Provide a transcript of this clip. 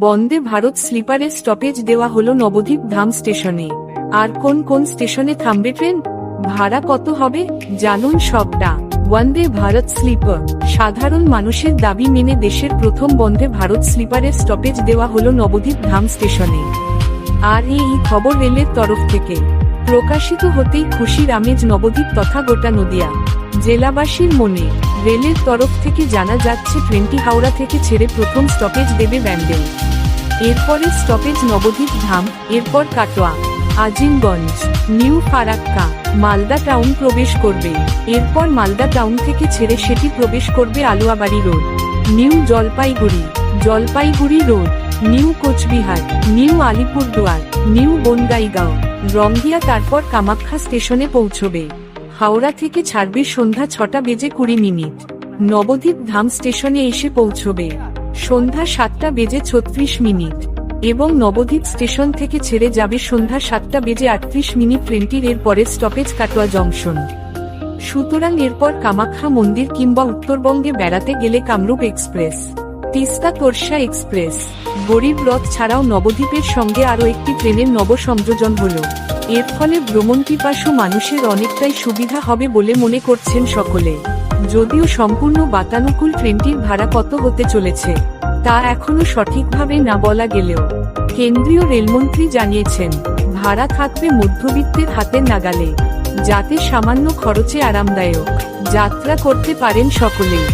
Vande Bharat স্লিপারের stoppage দেওয়া হলো নবদ্বীপ ধাম স্টেশনে। আর কোন কোন স্টেশনে থামবে ট্রেন? ভাড়া কত হবে? জানুন সবটা। বন্দে ভারত স্লিপার। সাধারণ মানুষের দাবি মেনে দেশের প্রথম বন্দে ভারত স্লিপারের স্টপেজ দেওয়া হলো নবদ্বীপ ধাম স্টেশনে। আর এই খবর রেলের তরফ থেকে। প্রকাশিত হতেই খুশির আমেজ নবদ্বীপ তথা গোটা নদিয়া জেলাবাসীর মনে। রেলের তরফ থেকে জানা যাচ্ছে, ট্রেনটি হাওড়া থেকে ছেড়ে প্রথম স্টপেজ দেবে ব্যান্ডেল। এরপরে স্টপেজ নবদ্বীপ ধাম, এরপর কাটোয়া, আজিমগঞ্জ, নিউ ফারাক্কা, মালদা টাউন প্রবেশ করবে। এরপর মালদা টাউন থেকে ছেড়ে সেটি প্রবেশ করবে Aluabari road. New Jalpaiguri Jalpaiguri road. New Coochbehar, new Alipurduar, new Bongaigaon Rangiya তারপর কামাখ্যা স্টেশনে পৌঁছবে। হাওড়া থেকে ছাড়বে সন্ধ্যা ছটা বেজে কুড়ি মিনিট। নবদ্বীপ ধাম স্টেশনে এসে পৌঁছবে। সন্ধ্যা সাতটা বেজে ছত্রিশ মিনিট। এবং নবদ্বীপ স্টেশন থেকে ছেড়ে যাবে সন্ধ্যা সাতটা বেজে আটত্রিশ মিনিট ট্রেনটির এর পরে স্টপেজ কাটোয়া জংশন। সুতরাং এরপর কামাখ্যা মন্দির কিংবা উত্তরবঙ্গে বেড়াতে গেলে কামরূপ এক্সপ্রেস। তিস্তা তোরসা এক্সপ্রেস। গরিব রথ ছাড়াও নবদ্বীপের সঙ্গে আরও একটি ট্রেনের নব সংযোজন হল। এর ফলে ভ্রমণ পিপাসু মানুষের অনেকটাই সুবিধা হবে বলে মনে করছেন সকলে। যদিও সম্পূর্ণ বাতানুকূল ট্রেনটির ভাড়া কত হতে চলেছে, তা এখনও সঠিকভাবে না বলা গেলেও। কেন্দ্রীয় রেলমন্ত্রী জানিয়েছেন, ভাড়া থাকবে মধ্যবিত্তের হাতের নাগালে, যাতে সামান্য খরচে আরামদায়ক যাত্রা করতে পারেন সকলেই।